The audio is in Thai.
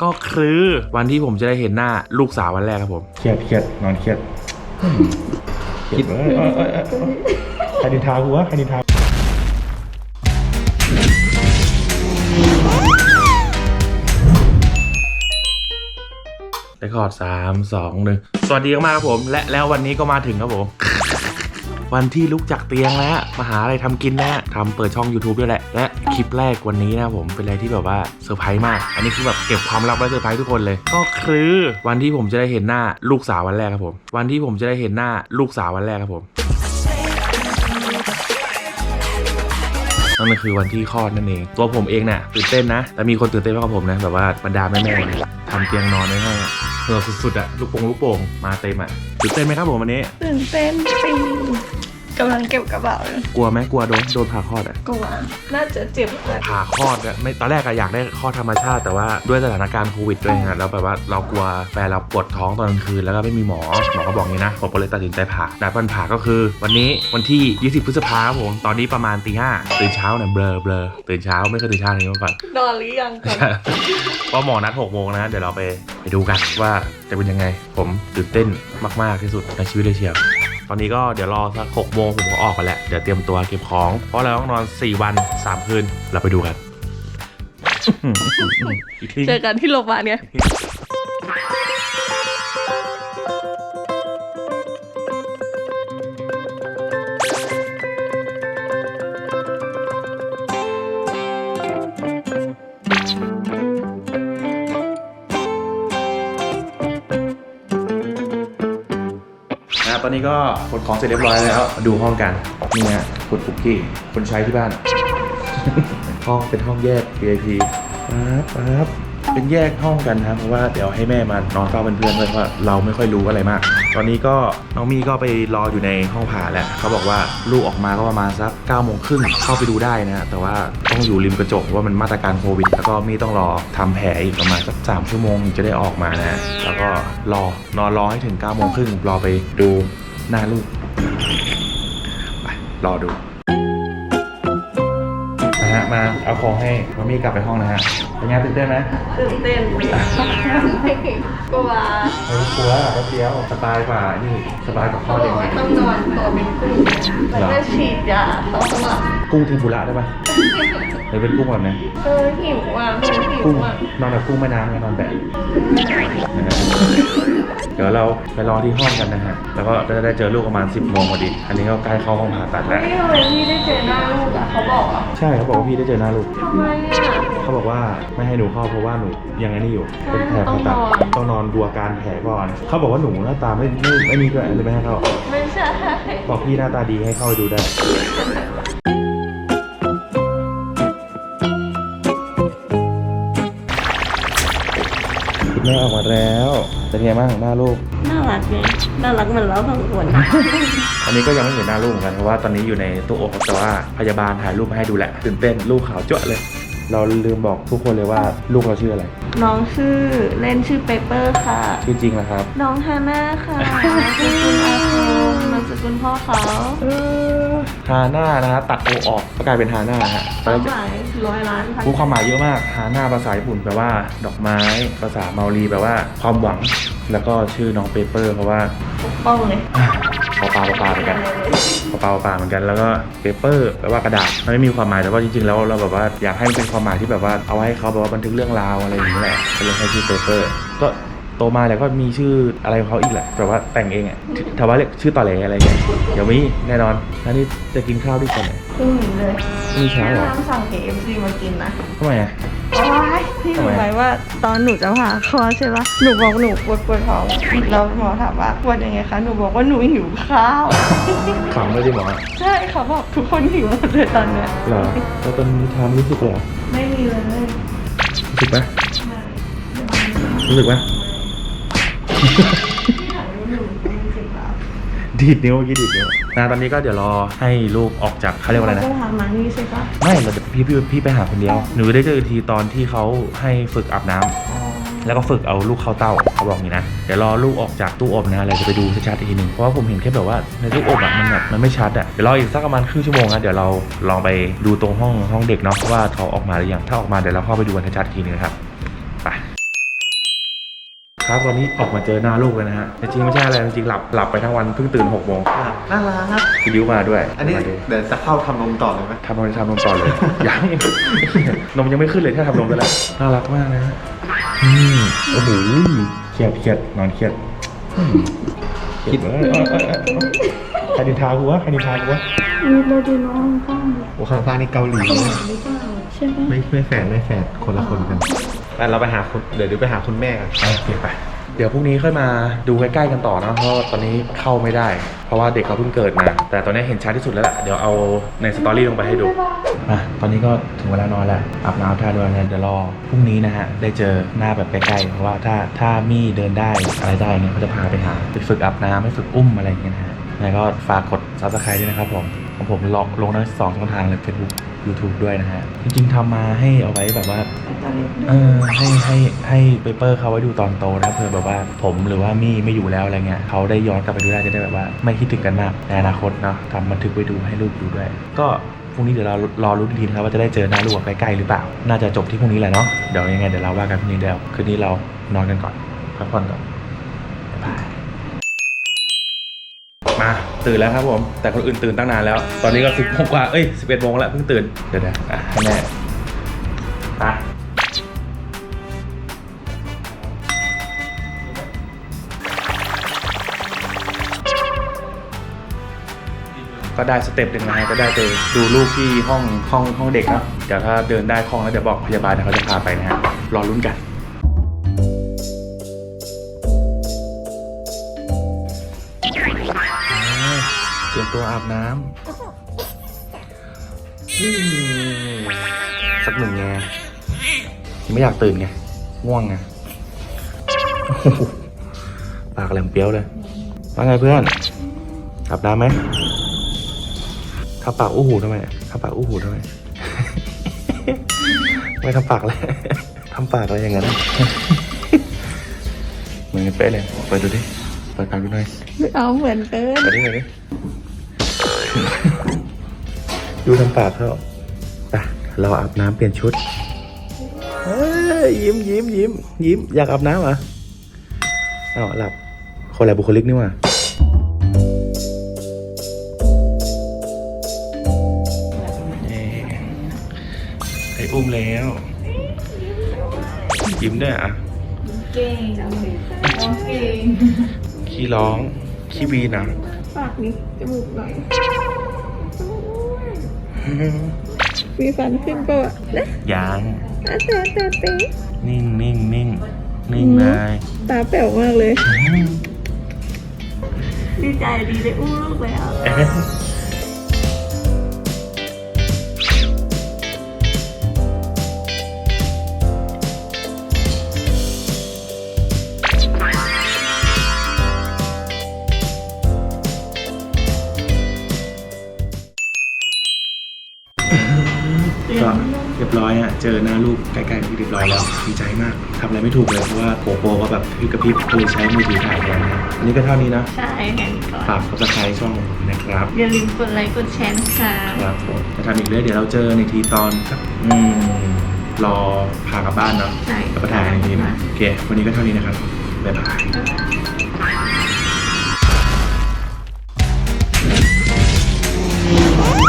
ก็คือวันที่ผมจะได้เห็นหน้าลูกสาววันแรกครับผม เครียดเครียดนอนเครียดคิดเอ้ยเอ้ยเอ้ยเอ้ยเอ้ยใครดินทากูวะใครดินทาได้คอร์ดสามสองหนึ่งสวัสดีมากๆครับผม และแล้ววันนี้ก็มาถึงครับผม วันที่ลุกจากเตียงแล้วมาหาอะไรทำกินแล้วทำเปิดช่อง YouTube ด้วยแหละ และ คลิปแรกวันนี้นะผมเป็นอะไรที่แบบว่าเซอร์ไพรส์มาก อันนี้คือแบบเก็บความลับไว้เซอร์ไพรส์ทุกคนเลย ก็คือวันที่ผมจะได้เห็นหน้าลูกสาววันแรกครับผม วันที่ผมจะได้เห็นหน้าลูกสาววันแรกครับผมนั่นก็คือวันที่คลอดนั่นเอง ตัวผมเองเนี่ยตื่นเต้นนะ แต่มีคนตื่นเต้นมากกว่าผมนะแบบว่าบรรดาแม่ๆเนี่ทำเตียงนอนไว้ให้อะเออสุดๆอะลูกโป่งลูกโป่งมาเต็มอะตื่นเต้นไหมครับผมวันนี้ตื่นเต้นจริง กำลังเก็บกระเป๋าอยู่กลัวไหมกลัวโดนโดนผ่าคลอดอะกลัวน่าจะเจ็บแหละผ่าคลอดอะไม่ตอนแรกอะอยากได้คลอดธรรมชาติแต่ว่าด้วยสถานการณ์โควิดด้วยนะแล้วแบบว่าเรากลัวแฟนเราปวดท้องตอนกลางคืนแล้วก็ไม่มีหมอหมอก็บอกงี้นะผมก็เลยตัดสินใจผ่านัดวันผ่าก็คือ วันนี้วันที่ 20 พฤษภาคมครับผมตอนนี้ประมาณตีห้าตื่นเช้าเนี่ยเบลอเบลอตื่นเช้าไม่เคยตื่นเช้าอย่างนี้มาก่อน นอนหรือยังก่อนว่าหมอนัด6โมงนะเดี๋ยวเราไปไปดูกันว่าจะเป็นยังไง ผมตื่นเต้นมาก ๆ ที่สุดในชีวิตเลยเชียว ตอนนี้ก็เดี๋ยวรอสัก6โมงผมก็ออกกันแหละ เดี๋ยวเตรียมตัวเก็บของ เพราะเราต้องนอน 4 วัน 3 คืน เราไปดูกันอีกทีเจอกันที่โรงพยาบาลเนี่ย ตอนนี้ก็ขนของเสร็จเรียบร้อยแล้ว ดูห้องกัน นี่ฮะคุณปุกกี้คนใช้ที่บ้าน ห้องเป็นห้องแยก VIP ปั๊บปั๊บ เป็นแยกห้องกันนะครับเพราะว่าเดี๋ยวให้แม่มานอนเฝ้าเป็นเพื่อนๆด้วยเพราะเราไม่ค่อยรู้อะไรมาก ตอนนี้ก็น้องมีก็ไปรออยู่ในห้องผ่าแหละเขาบอกว่าลูกออกมาก็ประมาณสัก9ก้าโมงครึ่งเข้าไปดูได้นะแต่ว่าต้องอยู่ริมกระจกว่ามันมาตรการโควิด แล้วก็มีต้องรอทำแผลอีกประมาณสักสามชั่วโมงจะได้ออกมานะแล้วก็รอนอนรอให้ถึง9ก้าโมงครึ่งรอไปดูหน้าลูกไปรอดู มาเอาของให้มามีกลับไปห้องนะฮะเป็นไงตื่นเต้นไหมตื่นเต้นกลัวเฮ้ยกลัวแป๊บเดียวสบายกว่านี่สบายกว่าข้อเขาบเด็อกกว่าต้องนอนตัวเป็นกุ้งแล้วก็ฉีดยาต้องหลับกุ้งเทมปุระได้ปะหรือเป็นกุ้งแบบไหนเออหิวอะหนูหิวกุ้งอะนอนแบบกุ้งแม่น้ำไงนอนแบบนะฮะ เดี๋ยวเราไปรอที่ห้องกันนะฮะ แล้วก็จะได้เจอลูกประมาณ 10โมงพอดี อันนี้ก็ใกล้เข้าห้องผ่าตัดแล้วนี่ทำไมพี่ได้เจอหน้าลูกอะเขาบอกอะใช่เขาบอกว่าพี่ได้เจอหน้าลูก ทำไมอะ เขาบอกว่าไม่ให้หนูเข้าเพราะว่าหนูยังไงนี่อยู่ เป็นแผลผ่าตัดต้องนอนต้องนอนดูอาการแผลก่อน เขาบอกว่าหนูหน้าตาไม่ไม่ไม่นี่ด้วยเลยไม่ให้เข้า ไม่ใช่ บอกพี่หน้าตาดีให้เข้าไปดูได้ แม่ออกมาแล้ว เป็นไงบ้างหน้าลูก น่ารักเลยน่ารักเหมือนเราทั้งคนอันนี้ก็ยังไม่เห็นหน้าลูกเหมือนกันเพราะว่าตอนนี้อยู่ในตู้อบแต่ว่าพยาบาลถ่ายรูปมาให้ดูแหละตื่นเต้นลูกขาวจ้วะเลย เราลืมบอกทุกคนเลยว่าลูกเราชื่ออะไร น้องชื่อเล่นชื่อเปเปอร์ค่ะ ชื่อจริงนะครับ น้องฮาน่าค่ะนามสกุลอา คมนามสกุลพ่อเขาฮาน่านะฮะตัดโอออกก็กลายเป็นฮาน่าฮะความหมายร้อยล้านพันรู้ความหมายเยอะมากฮาน่าภาษาญี่ปุ่นแปลว่า ดอกไม้ภาษาเมาลีแปลว่าความหวัง แล้วก็ชื่อน้องเปเปอร์เพราะว่าปกป้องเลยปลาปลาปลาเหมือนกันปลาปลาปลาเหมือนกันแล้วก็เปเปอร์แปลว่ากระดาษมันไม่มีความหมายแต่ว่าจริงๆแล้วเราแบบว่าอยากให้มันเป็นความหมายที่แบบว่าเอาไว้ให้เขาแบบว่าบันทึกเรื่องราวอะไรอย่างนี้แหละก็เลยให้ชื่อเปเปอร์ก็ โตมาแล้วก็มีชื่ออะไรของเขาอีกแหละแบบว่าแต่งเองอะถามว่าเรียกชื่อต่อแหลอะไรเงี้ยเดี๋ยวมีแน่นอนแล้วนี่จะกินข้าวด้วยกันไหนพรุ่งนี้เลยพรุ่งนี้เช้าเหรอห้ามสั่ง KFC มากินนะทำไมอะโอ้ยพี่รู้ทำไมไหมว่าตอนหนูจะผ่าคลอดใช่ปะหนูบอกหนูปวดปวดท้องแล้วหมอถามว่าปวดยังไงคะ หนูบอกว่าหนูหิวข้าว ขำเลยดิหมอใช่เขาบอกทุกคนหิวหมดเลยตอนเนี้ยเหรอแล้วตอนนี้ทำรู้สึกเหรอไม่มีเลยรู้สึกไหมรู้สึกไหม ดีดนิ้วเมื่อกี้ดีดนิ้วนะตอนนี้ก็เดี๋ยวรอให้ลูกออกจากเขาเรียกว่าอะไรนะ จะพามานี่ใช่ปะไม่เราจะพี่พี่พี่ไปหาคนเดียว หนูได้เจออีกทีตอนที่เขาให้ฝึกอาบน้ำแล้วก็ฝึกเอาลูกเข้าเต้าเขาบอกอย่างนี้นะ เดี๋ยวรอลูกออกจากตู้อบนะเราจะไปดูชัดๆอีกทีหนึ่งเพราะว่าผมเห็นแค่แบบว่าในตู้อบอะมันแบบมันไม่ชัดอะเดี๋ยวรออีกสักประมาณครึ่งชั่วโมงนะเดี๋ยวเราลองไปดูตรงห้องห้องเด็กเนาะว่าเขาออกมาหรือยังถ้าออกมาเดี๋ยวเราเข้าไปดูกันชัดๆอีกทีหนึงนะครับไป ครับตอนนี้ออกมาเจอหน้าลูกเลยนะฮะจริงๆไม่ใช่อะไรจริงๆหลับหลับไปทั้งวันเพิ่งตื่นหกโมงน่ารักพี่ดิวมาด้วยอันนี้มาดูเดี๋ยวจะเข้าทำนมต่อเลยไหมทำนมทำนมต่อเลยยังนมยังไม่ขึ้นเลยถ้าทำนมไปแล้วน่ารักมากนะฮะอืมโอ้โหเครียดเครียดนอนเครียดอืมคิดว่าเอ้ยเอ้ยเอ้ยเอ้ยใครดินทากูวะใครดินทากูวะมีเราดูน้องข้างโอ้ข้างๆนี่เกาหลีนะใช่ไหมไม่ไม่แฝดไม่แฝดคนละคนกัน ไปเราไปหาคุณเดี๋ยวดูไปหาคุณแม่กันโอเคไป เดี๋ยวพรุ่งนี้ค่อยมาดูใกล้ๆกันต่อนะเพราะว่าตอนนี้เข้าไม่ได้ เพราะว่าเด็กเขาเพิ่งเกิดมา แต่ตอนนี้เห็นชัดที่สุดแล้วแหละเดี๋ยวเอาในสตอรี่ลงไปให้ดูอะตอนนี้ก็ถึงเวลานอนแล้วอาบน้ำท่าด้วยนะเดี๋ยวรอพรุ่งนี้นะฮะได้เจอหน้าแบบใกล้ๆเพราะว่าถ้าถ้ามี่เดินได้อะไรได้เนี่ยเขาจะพาไปหาไปฝึกอาบน้ำไปฝึกอุ้มอะไรอย่างเงี้ยนะฮะยังไงก็ฝากกด subscribe ด้วยนะครับผม ของผมลงลงทั้งสองช่องทางเลย Facebook YouTube ด้วยนะฮะ จริงๆทำมาให้เอาไว้แบบว่า เออให้ให้ให้เปเปอร์เขาไว้ดูตอนโตนะเผื่อแบบว่าผมหรือว่ามี่ไม่อยู่แล้วอะไรเงี้ยเขาได้ย้อนกลับไปดูได้จะได้แบบว่า ไม่คิดถึงกันมากในอนาคตเนาะทำบันทึกไว้ดูให้ลูกดูด้วย ก็พรุ่งนี้เดี๋ยวเรารอรุ้นอีกทีนะครับว่าจะได้เจอหน้าลูกใกล้ๆหรือเปล่า น่าจะจบที่พรุ่งนี้แหละเนาะเดี๋ยวยังไงเดี๋ยวเราว่ากันพรุ่งนี้เดี๋ยวคืนนี้เรานอนกันก่อนพักผ่อนก่อนบ๊ายบายมา ตื่นแล้วครับผม แต่คนอื่นตื่นตั้งนานแล้ว ตอนนี้ก็สิบโมงกว่า เอ้ยสิบเอ็ดโมงแล้วเพิ่งตื่น เดี๋ยวนะอะให้แม่ไปก็ได้สเต็ปหนึ่งนะฮะก็ได้ไปดูลูกที่ห้องห้องห้องเด็กนะเดี๋ยวถ้าเดินได้คล่องแล้วเดี๋ยวบอกพยาบาลเดี๋ยวเขาจะพาไปนะฮะรอลุ้นกัน ตรียมตัวอาบน้ำอืมสักหนึ่งแงยังไม่อยากตื่นไงง่วงไงโอ้โหปากแหลมเปรี้ยวเลยว่าไงเพื่อนอาบน้ำไหมทำปากอู้หูทำไมทำปากอู้หูทำไม ไม่ทำปากเลยทำปากอะไรอย่างนั้นเหมือนกันเป๊ะเลยเปิดดูดิเปิดปากดูหน่อยไม่เอาเหมือนเกินเปิดดิหน่อยดิ ดูทำปากเขาไปเราอาบน้ำเปลี่ยนชุดเฮ้ยยิ้มยิ้มยิ้มยิ้มอยากอาบน้ำเหรอเอ้าหลับคนละบุคลิกนี่หว่าไอ้อุ้มแล้วยิ้มด้วยอะเก่งน้องเก่งขี้ร้องขี้วีนอะ ปากนี้จมูกหน่อยมีฟันขึ้นปะวะนะยังอาแต่แต่เป๊ะนิ่งนิ่งนิ่งนิ่งเลยตาแป๋วมากเลย ดีใจดีได้อู้ลูกแล้ว ก็เรียบร้อยฮะเจอหน้าลูกใกล้ๆที่เรียบร้อยแล้วดีใจมากทำอะไรไม่ถูกเลยเพราะว่าโปโปก็แบบพี่กระพริบก็เลยใช้มือถือถ่ายแทนนะอันนี้ก็เท่านี้นะใช่แค่นี้ก่อนฝากกดซับสไครต์ช่องของผมนะครับอย่าลืมกดไลค์กดแชร์นะคะครับผมจะทำอีกเรื่อยเดี๋ยวเราเจอในทีตอนสักอืมรอพากลับบ้านเนาะใช่แล้วก็ถ่ายกันอีกทีนะโอเค วันนี้ก็เท่านี้นะครับบ๊ายบาย